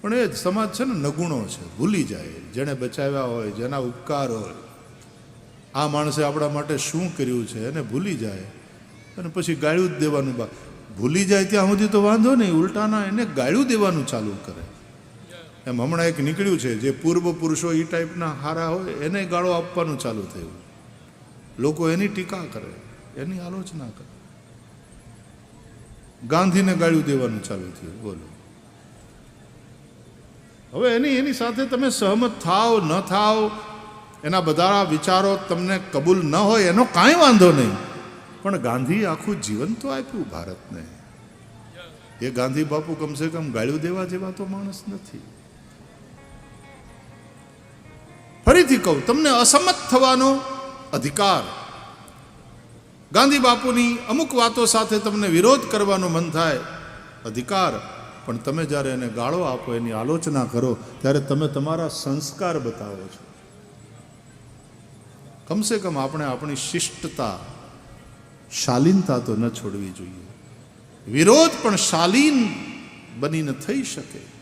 પણ એ સમાજ છે ને નગુણો છે, ભૂલી જાય. જેણે બચાવ્યા હોય, જેના ઉપકાર હોય. આ માણસે આપણા માટે શું કર્યું છે એને ભૂલી જાય. અને પછી ગાળ્યું જ દેવાનું બા ભૂલી જાય ત્યાં સુધી તો વાંધો નહીં, ઉલટાના એને ગાળ્યું દેવાનું ચાલુ કરે. એમ હમણાં એક નીકળ્યું છે, જે પૂર્વ પુરુષો એ ટાઈપના હારા હોય, એને ગાળો આપવાનું ચાલુ થયું. લોકો એની ટીકા કરે, એની આલોચના કરે. ગાંધીને ગાળ્યું દેવાનું ચાલુ થયું, બોલો. હવે એની એની સાથે તમે સહમત થાવ ન થાવ એના બધા વિચારો તમને કબૂલ ન હોય, એનો કાંઈ વાંધો નહીં. પણ ગાંધી આખું જીવન તો આપ્યું ભારતને. એ ગાંધી બાપુ કમસે કમ ગાળ્યું દેવા જેવા તો માણસ નથી. ફરીથી કહું, તમને અસમત થવાનો અધિકાર. ગાંધી બાપુની અમુક વાતો સાથે તમને વિરોધ કરવાનું મન થાય. અધિકાર. પણ તમે જ્યારે એને ગાળો આપો, એની આલોચના કરો, ત્યારે તમે તમારા સંસ્કાર બતાવો છો. કમસે કમ આપણે આપણી શિષ્ટતા, શાલીનતા તો ન છોડવી જોઈએ. વિરોધ પણ શાલીન બનીને થઈ શકે.